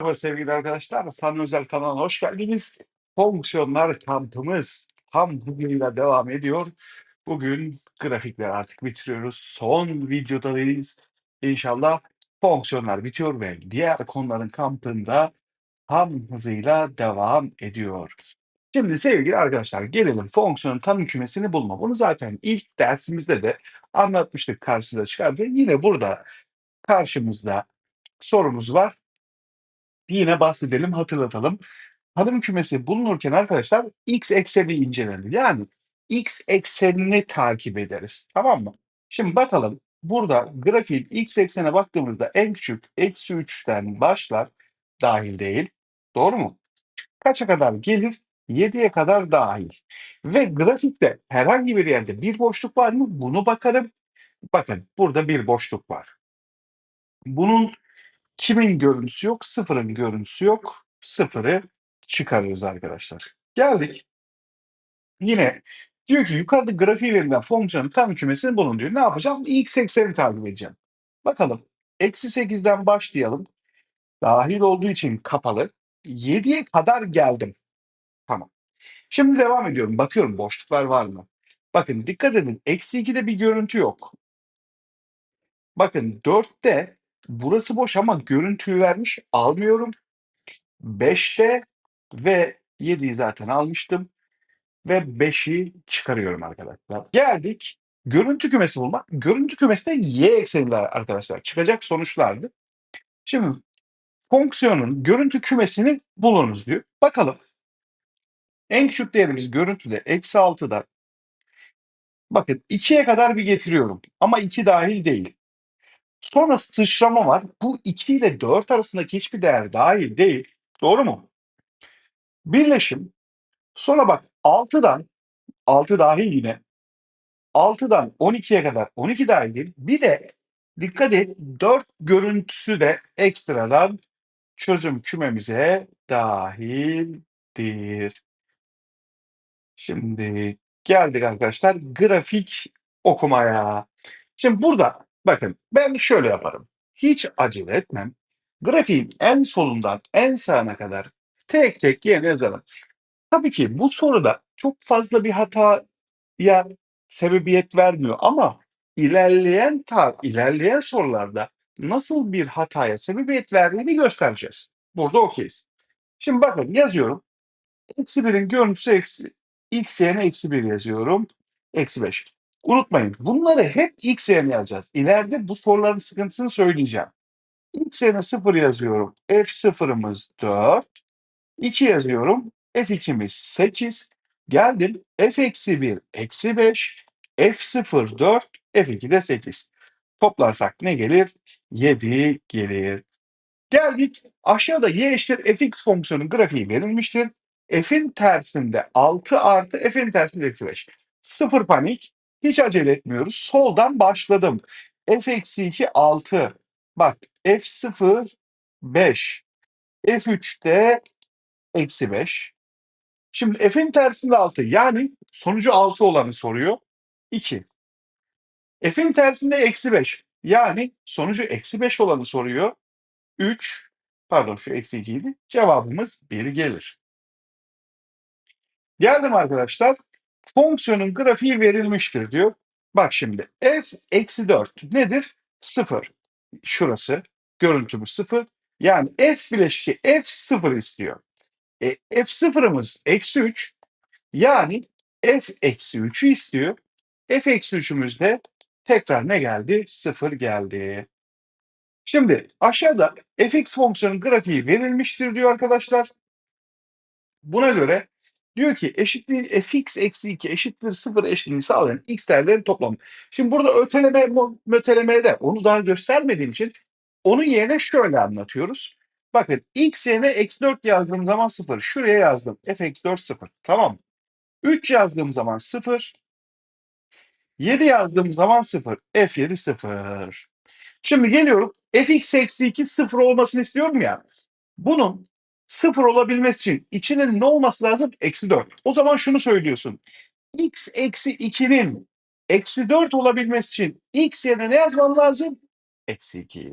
Merhaba sevgili arkadaşlar. Sana Özel kanalına hoş geldiniz. Fonksiyonlar kampımız tam bugünle devam ediyor. Bugün grafikleri artık bitiriyoruz. Son videodayız. İnşallah fonksiyonlar bitiyor ve diğer konuların kampında tam hızıyla devam ediyor. Şimdi sevgili arkadaşlar gelelim fonksiyonun tanım kümesini bulma. Bunu zaten ilk dersimizde de anlatmıştık karşınıza çıkardı. Yine burada karşımızda sorumuz var. Yine bahsedelim, hatırlatalım. Tanım kümesi bulunurken arkadaşlar x ekseni incelenir. Yani x eksenini takip ederiz. Tamam mı? Şimdi bakalım burada grafiğin x eksene baktığımızda en küçük eksi 3'ten başlar. Dahil değil. Doğru mu? Kaça kadar gelir? 7'ye kadar dahil. Ve grafikte herhangi bir yerde bir boşluk var mı? Bunu bakarım. Bakın burada bir boşluk var. Bunun kimin görüntüsü yok? Sıfırın görüntüsü yok. Sıfırı çıkarıyoruz arkadaşlar. Geldik. Yine diyor ki yukarıda grafiği verilen fonksiyonun tam kümesini bulun diyor. Ne yapacağım? X eksenini takip edeceğim. Bakalım. Eksi 8'den başlayalım. Dahil olduğu için kapalı. 7'ye kadar geldim. Tamam. Şimdi devam ediyorum. Bakıyorum boşluklar var mı? Bakın dikkat edin. Eksi 2'de bir görüntü yok. Bakın 4'te burası boş ama görüntüyü vermiş. Almıyorum. 5'te ve 7'yi zaten almıştım. Ve 5'i çıkarıyorum arkadaşlar. Geldik. Görüntü kümesi bulmak. Görüntü kümesi de y ekseniyle arkadaşlar. Çıkacak sonuçlardı. Şimdi fonksiyonun görüntü kümesini bulunuz diyor. Bakalım. En küçük değerimiz görüntüde eksi 6'da. Bakın 2'ye kadar bir getiriyorum. Ama 2 dahil değil. Sonra sıçrama var. Bu 2 ile 4 arasındaki hiçbir değer dahil değil. Doğru mu? Birleşim. Sonra bak 6'dan 6 dahil yine. 6'dan 12'ye kadar 12 dahil değil. Bir de dikkat et 4 görüntüsü de ekstradan çözüm kümemize dahildir. Şimdi geldik arkadaşlar grafik okumaya. Şimdi burada bakın ben şöyle yaparım. Hiç acele etmem. Grafiğin en solundan en sağına kadar tek tek yerine yazarım. Tabii ki bu soruda çok fazla bir hataya sebebiyet vermiyor ama ilerleyen tar ilerleyen sorularda nasıl bir hataya sebebiyet verdiğini göstereceğiz. Burada okeyiz. Şimdi bakın yazıyorum. Eksi 1'in görüntüsü eksi, x yerine eksi 1 yazıyorum. Eksi 5. Unutmayın bunları hep x yerine yazacağız. İleride bu soruların sıkıntısını söyleyeceğim. x yerine 0 yazıyorum. f0'ımız 4. 2 yazıyorum. f2'miz 8. Geldim. f eksi 1 eksi 5. f0 4. f2 de 8. Toplarsak ne gelir? 7 gelir. Geldik. Aşağıda y eşittir fx fonksiyonun grafiği verilmiştir. F'in tersinde 6 artı F'in tersinde eksi 5. Sıfır panik. Hiç acele etmiyoruz. Soldan başladım. F eksi 2 6. Bak F0 5. F3'te eksi 5. Şimdi F'in tersinde 6. Yani sonucu 6 olanı soruyor. 2. F'in tersinde eksi 5. Yani sonucu eksi 5 olanı soruyor. 3. Pardon şu eksi 2 idi. Cevabımız 1 gelir. Geldim arkadaşlar. Fonksiyonun grafiği verilmiştir diyor. Bak şimdi f eksi 4 nedir? 0. Şurası. Görüntümüz 0. Yani f bileşki f 0 istiyor. E, f sıfırımız eksi 3. Yani f eksi 3'ü istiyor. f eksi 3'ümüz de tekrar ne geldi? 0 geldi. Şimdi aşağıda fx fonksiyonun grafiği verilmiştir diyor arkadaşlar. Buna göre diyor ki eşitliğin fx eksi 2 eşittir 0 eşitliğini sağlayan x değerlerin toplamı. Şimdi burada öteleme mötelemede onu daha göstermediğim için onun yerine şöyle anlatıyoruz. Bakın x yerine eksi 4 yazdığım zaman 0. Şuraya yazdım. f eksi 4 0. Tamam mı? 3 yazdığım zaman 0. 7 yazdığım zaman 0. f7 0. Şimdi geliyorum. fx eksi 2 0 olmasını istiyorum ya. Bunun 0 olabilmesi için içinin ne olması lazım? Eksi 4. O zaman şunu söylüyorsun. x eksi 2'nin eksi 4 olabilmesi için x yerine ne yazman lazım? Eksi 2.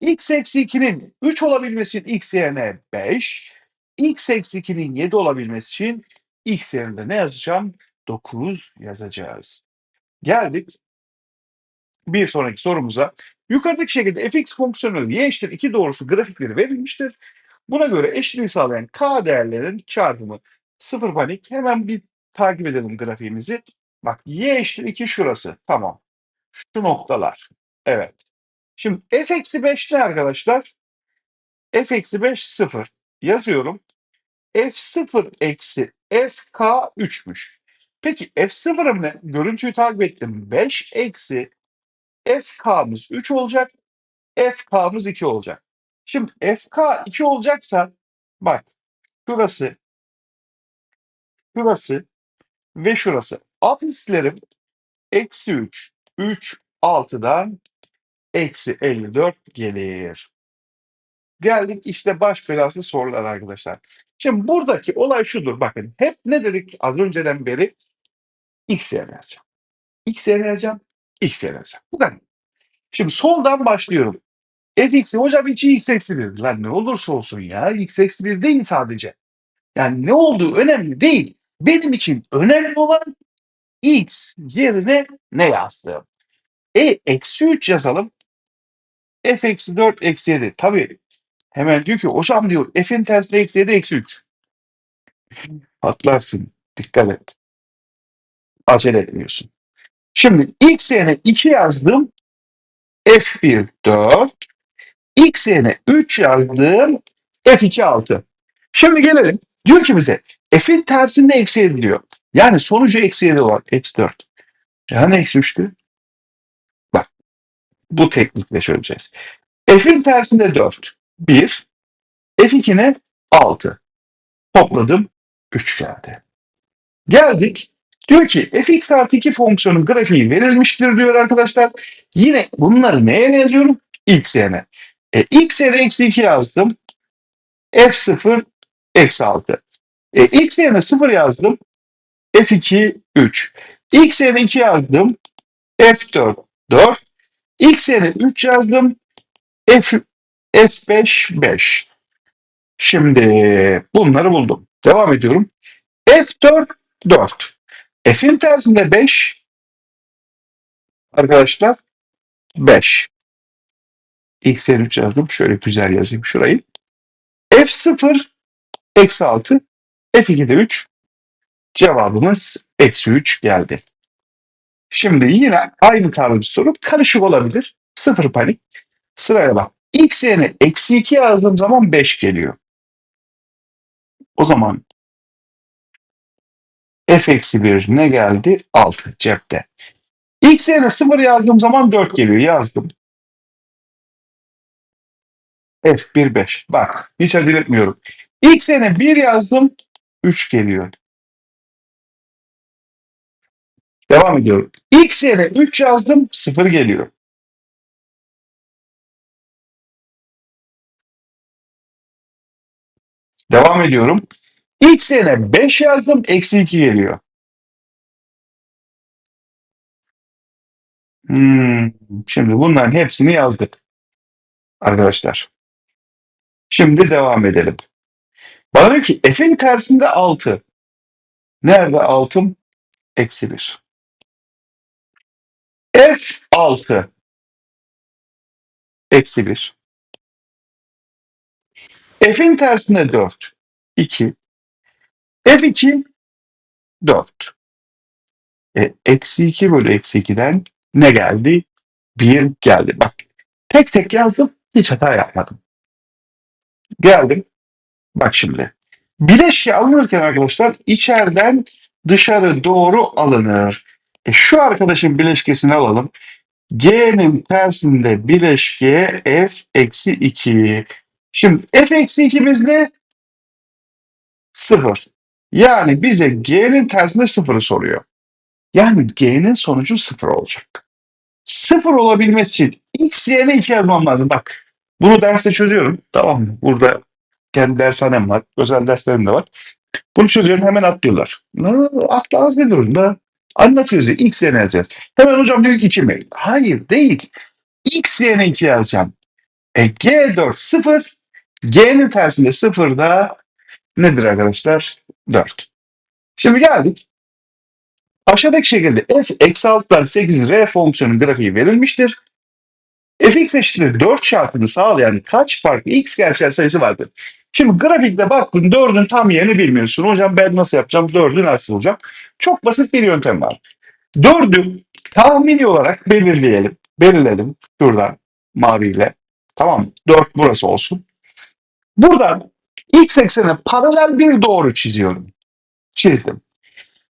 x eksi 2'nin 3 olabilmesi için x yerine 5, x eksi 2'nin 7 olabilmesi için x yerine ne yazacağım? 9 yazacağız. Geldik bir sonraki sorumuza. Yukarıdaki şekilde fx fonksiyonu y eşittir 2 doğrusu grafikleri verilmiştir. Buna göre eşitliği sağlayan k değerlerin çarpımı sıfır panik. Hemen bir takip edelim grafiğimizi. Bak y eşittir 2 şurası. Tamam. Şu noktalar. Evet. Şimdi f eksi 5 ne arkadaşlar? f eksi 5 0. Yazıyorum. f0 eksi fk 3'müş. Peki f0'ım ne? Görüntüyü takip ettim. 5 eksi fk'mız 3 olacak. fk'mız 2 olacak. Şimdi fk 2 olacaksa bak şurası şurası ve şurası. Apsislerim eksi 3 3 6'dan eksi 54 gelir. Geldik işte baş belası sorular arkadaşlar. Şimdi buradaki olay şudur bakın. Hep ne dedik az önceden beri? X yerine yazacağım. X yerine yazacağım. X yerine yazacağım. Bu kadar. Şimdi soldan başlıyorum. Fx'i hocam içi x eksi 1. Lan ne olursa olsun ya. x eksi 1 değil sadece. Yani ne olduğu önemli değil. Benim için önemli olan x yerine ne yazdığım. E eksi 3 yazalım. f eksi 4 eksi 7. Tabii hemen diyor ki hocam diyor f'in tersine eksi 7 eksi 3. Patlarsın. Dikkat et. Acele etmiyorsun. Şimdi x yerine 2 yazdım. f1 4. x yerine 3 yazdım. f2 6. Şimdi gelelim. Diyor ki bize f'in tersinde eksi 7 diyor. Yani sonucu eksi 7 olan eksi 4. Yani eksi 3'tü. Bak bu teknikle çözeceğiz. F'in tersinde 4. 1. F2 ne? 6. Topladım. 3 geldi. Geldik. Diyor ki fx artı 2 fonksiyonun grafiği verilmiştir diyor arkadaşlar. Yine bunları neye yazıyorum? X yerine. E, x yerine eksi 2 yazdım. F0 eksi 6. E, x yerine 0 yazdım. F2 3. X yerine 2 yazdım. F4 4. X yerine 3 yazdım. F, F5 5. Şimdi bunları buldum. Devam ediyorum. F4 4. F'in tersinde 5 arkadaşlar 5. X yerine 3 yazdım. Şöyle güzel yazayım şurayı. F0 eksi 6. F2'de 3. Cevabımız eksi 3 geldi. Şimdi yine aynı tarz bir soru. Karışık olabilir. Sıfır panik. Sıraya bak. X yerine eksi 2 yazdığım zaman 5 geliyor. O zaman f eksi 1 ne geldi? 6 cepte. X yerine 0 yazdığım zaman 4 geliyor. Yazdım. F1 5. Bak hiç acele etmiyorum. X yerine 1 yazdım. 3 geliyor. Devam ediyorum. X yerine 3 yazdım. 0 geliyor. Devam ediyorum. X yerine 5 yazdım. Eksi 2 geliyor. Hmm, şimdi bunların hepsini yazdık. Arkadaşlar. Şimdi devam edelim. Bana diyor ki f'in tersinde 6. Nerede 6'm? Eksi 1. F6 eksi 1. F'in tersinde 4. 2. F2 4. E, eksi 2 bölü eksi 2'den ne geldi? 1 geldi. Bak tek tek yazdım. Hiç hata yapmadım. Geldim. Bak şimdi. Bileşke alınırken arkadaşlar içeriden dışarı doğru alınır. E, şu arkadaşın bileşkesini alalım. G'nin tersinde bileşke f eksi 2. Şimdi f eksi 2'miz ne? 0. Yani bize G'nin tersinde 0'ı soruyor. Yani G'nin sonucu 0 olacak. 0 olabilmesi için x yerine 2 yazmam lazım. Bak bunu derste çözüyorum. Tamam mı? Burada kendi dershanem var. Özel derslerim de var. Bunu çözüyorum hemen atlıyorlar. La, atla az ne durumda? Anlatıyoruz ya x yerine yazacağız. Hemen hocam diyor ki 2 mi? Hayır değil. X yerine 2 yazacağım. E G4 0. G'nin tersinde 0 da nedir arkadaşlar? 4. Şimdi geldik. Aşağıdaki şekilde f eksi alttan 8 r fonksiyonun grafiği verilmiştir. Fx eşittir 4 şartını sağlayan kaç farklı x gerçel sayısı vardır? Şimdi grafikte baktın 4'ün tam yerini bilmiyorsun. Hocam ben nasıl yapacağım? 4'ü nasıl bulacağım? Çok basit bir yöntem var. 4'ü tahmini olarak belirleyelim. Belirledim. Şuradan maviyle. Tamam 4 burası olsun. Buradan x eksene paralel bir doğru çiziyorum. Çizdim.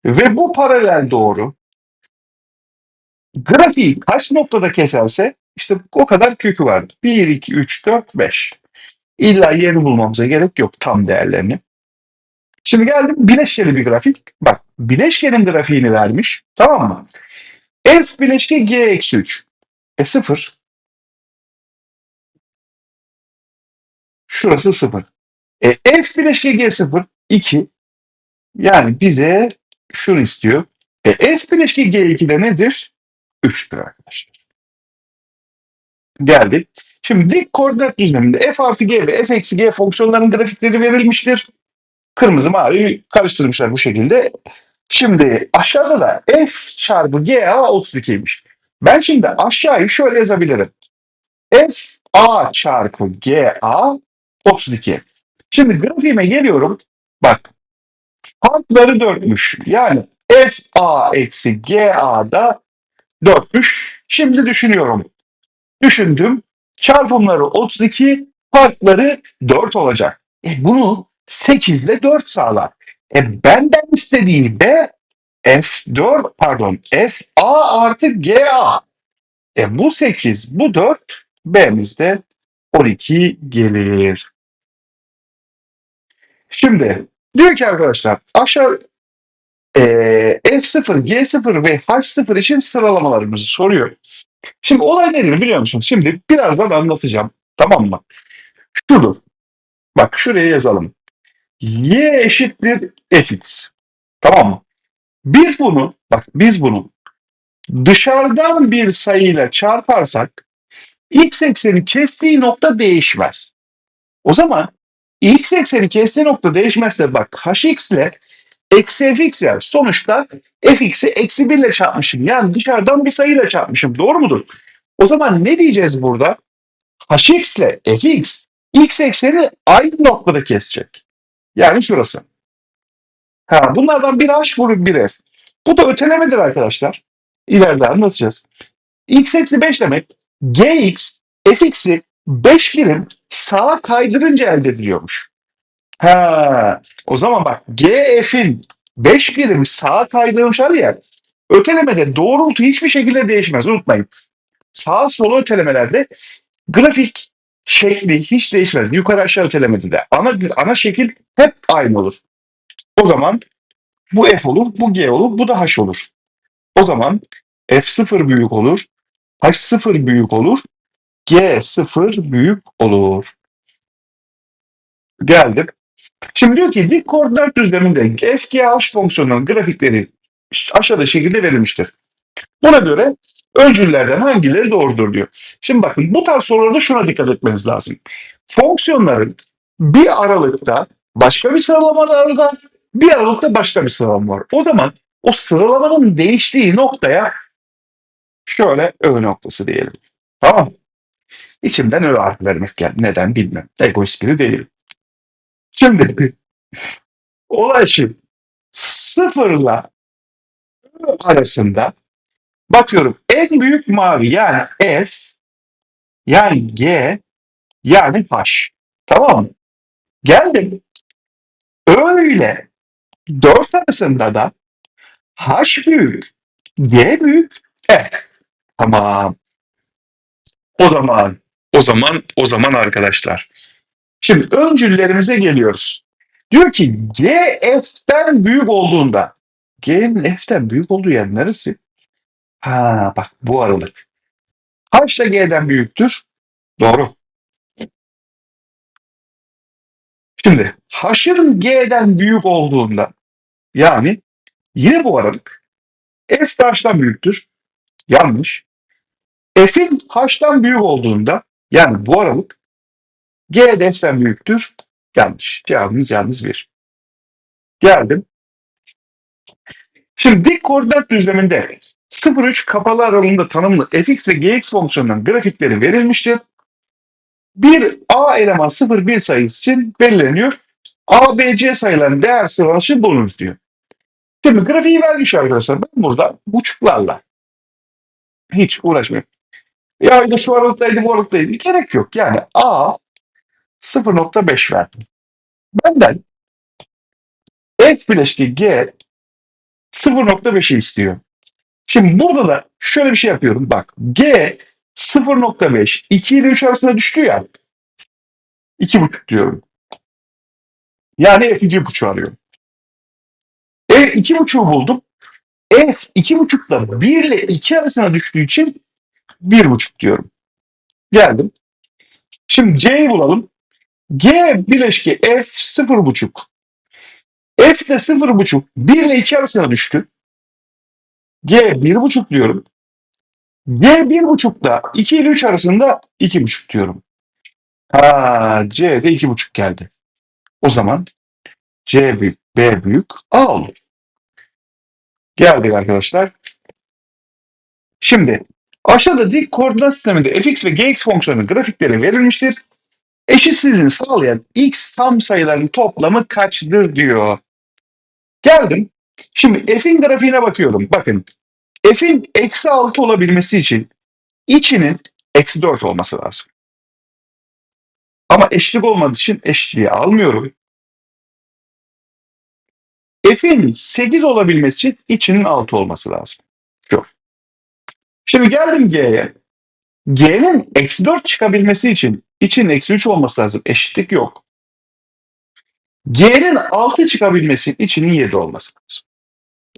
Ve bu paralel doğru grafiği kaç noktada keserse işte o kadar kökü vardır. 1, 2, 3, 4, 5. İlla yerini bulmamıza gerek yok tam değerlerini. Şimdi geldim bileşkeli bir grafik. Bak bileşkenin grafiğini vermiş. Tamam mı? F bileşke G eksi 3. E 0. Şurası 0. E F bileşke G 0. 2. Yani bize şunu istiyor. E F bileşke G2 de nedir? 3'tür arkadaşlar. Geldik. Şimdi dik koordinat düzleminde f artı g ve f eksi g fonksiyonlarının grafikleri verilmiştir. Kırmızı mavi karıştırmışlar bu şekilde. Şimdi aşağıda da f çarpı ga 32'ymiş. Ben şimdi aşağıyı şöyle yazabilirim. f a çarpı ga 32. Şimdi grafiğime geliyorum. Bak farkları 4'müş. Yani f a eksi ga da 4'müş. Şimdi düşünüyorum. Düşündüm. Çarpımları 32, farkları 4 olacak. E bunu 8 ile 4 sağlar. E benden istediği B F4 pardon FA artı GA. E bu 8, bu 4, B'miz de 12 gelir. Şimdi diyor ki arkadaşlar aşağı e, F0, G0 ve H0 için sıralamalarımızı soruyor. Şimdi olay nedir biliyor musun? Şimdi birazdan anlatacağım. Tamam mı? Şudur. Bak şuraya yazalım. Y eşittir fx. Tamam mı? Biz bunu, bak biz bunu dışarıdan bir sayıyla çarparsak x ekseni kestiği nokta değişmez. O zaman x ekseni kestiği nokta değişmezse bak hx ile eksi fx yani sonuçta fx'i eksi 1 ile çarpmışım. Yani dışarıdan bir sayıyla çarpmışım. Doğru mudur? O zaman ne diyeceğiz burada? hx ile fx x ekseni aynı noktada kesecek. Yani şurası. Ha, bunlardan bir h bölü bir f. Bu da ötelemedir arkadaşlar. İleride anlatacağız. x eksi 5 demek gx fx'i 5 birim sağa kaydırınca elde ediliyormuş. Ha, o zaman bak gf'in 5 birim sağa kaydırmış hali ya ötelemede doğrultu hiçbir şekilde değişmez unutmayın. Sağ sola ötelemelerde grafik şekli hiç değişmez. Yukarı aşağı ötelemede de. Ana, ana şekil hep aynı olur. O zaman bu f olur, bu g olur, bu da h olur. O zaman f0 büyük olur, h0 büyük olur, g0 büyük olur. Geldim. Şimdi diyor ki dik koordinat düzleminde f, g, h fonksiyonunun grafikleri aşağıda şekilde verilmiştir. Buna göre öncüllerden hangileri doğrudur diyor. Şimdi bakın bu tarz sorularda şuna dikkat etmeniz lazım. Fonksiyonların bir aralıkta başka bir sıralamalarda bir aralıkta başka bir sıralama var. O zaman o sıralamanın değiştiği noktaya şöyle ö noktası diyelim. Tamam? İçimden ö harfi vermek geldi. Neden bilmem. Egoist biri değilim. Şimdi olay şu. Sıfırla arasında bakıyorum en büyük mavi yani F yani G yani H. Tamam mı? Geldim. Öyle 4 arasında da H büyük, G büyük, F. Tamam. O zaman, o zaman, o zaman arkadaşlar. Şimdi öncüllerimize geliyoruz. Diyor ki G F'ten büyük olduğunda G'nin F'ten büyük olduğu yer neresi? Ha bak bu aralık. H da G'den büyüktür. Doğru. Şimdi H'ın G'den büyük olduğunda yani yine bu aralık F de H'dan büyüktür. Yanlış. F'in H'dan büyük olduğunda Yani bu aralık G F'den büyüktür. Yanlış. Cevabımız yalnız bir. Geldim. Şimdi dik koordinat düzleminde 0-3 kapalı aralığında tanımlı fx ve gx fonksiyonunun grafikleri verilmiştir. Bir A eleman 0-1 sayısı için belirleniyor. A, B, C sayılarının değer sıralaşı bulunur diyor. Şimdi grafiği vermiş arkadaşlar. Ben burada buçuklarla hiç uğraşmıyorum. Ya da şu aralıktaydı bu aralıktaydı. Gerek yok. Yani A 0.5 verdim. Benden F bileşki G 0.5'i istiyor. Şimdi burada da şöyle bir şey yapıyorum. Bak G 0.5 2 ile 3 arasında düştü ya. 2.5 diyorum. Yani F 2.5 arıyorum. E 2.5'u buldum. F 2.5'la 1 ile 2 arasına düştüğü için 1.5 diyorum. Geldim. Şimdi C'yi bulalım. G bileşki F 0.5. F de 0.5 1 ile 2 arasına düştü. G 1.5 diyorum. G 1.5 da 2 ile 3 arasında 2.5 diyorum. Ha, C de 2.5 geldi. O zaman C büyük, B büyük, A olur. Geldik arkadaşlar. Şimdi aşağıda dik koordinat sisteminde fx ve gx fonksiyonunun grafikleri verilmiştir. Eşitsizliğini sağlayan x tam sayıların toplamı kaçtır diyor. Geldim. Şimdi f'in grafiğine bakıyorum. Bakın f'in eksi 6 olabilmesi için içinin eksi 4 olması lazım. Ama eşlik olmadığı için eşliği almıyorum. F'in 8 olabilmesi için içinin 6 olması lazım. Şu. Şimdi geldim G'ye. G'nin eksi 4 çıkabilmesi için için eksi 3 olması lazım. Eşitlik yok. G'nin 6 çıkabilmesi için içinin 7 olması lazım.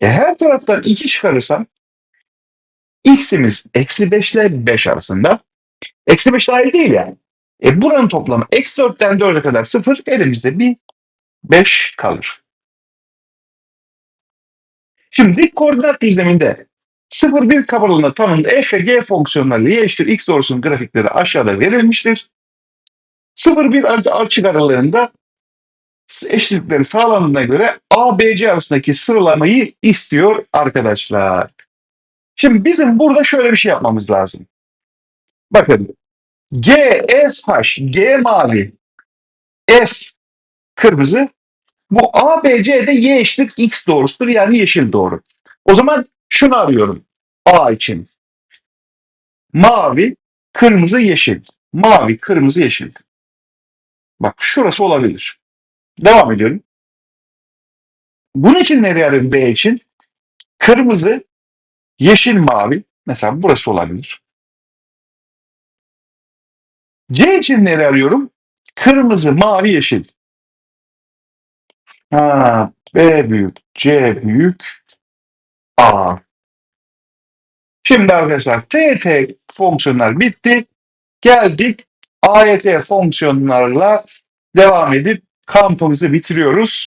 E her taraftan 2 çıkarırsam x'imiz eksi 5 ile 5 arasında. Eksi 5 dahil değil yani. E buranın toplamı eksi 4'ten 4'e kadar 0 elimizde bir 5 kalır. Şimdi dik koordinat düzleminde 0-1 kabalığında tanımlı f ve g fonksiyonları y eşittir x doğrusunun grafikleri aşağıda verilmiştir. 0-1 açık aralarında eşitlikleri sağlandığına göre A, B, C arasındaki sıralamayı istiyor arkadaşlar. Şimdi bizim burada şöyle bir şey yapmamız lazım. Bakın G, F, H, G mavi, F kırmızı, bu A, B, C'de Y eşittir X doğrusudur yani yeşil doğru. O zaman şunu arıyorum A için. Mavi, kırmızı, yeşil. Mavi, kırmızı, yeşil. Bak şurası olabilir. Devam ediyorum. Bunun için nereye arıyorum B için? Kırmızı, yeşil, mavi. Mesela burası olabilir. C için nereye arıyorum? Kırmızı, mavi, yeşil. Ha, B büyük, C büyük, A. Şimdi arkadaşlar TT fonksiyonlar bitti. Geldik AYT fonksiyonlarla devam edip kampımızı bitiriyoruz.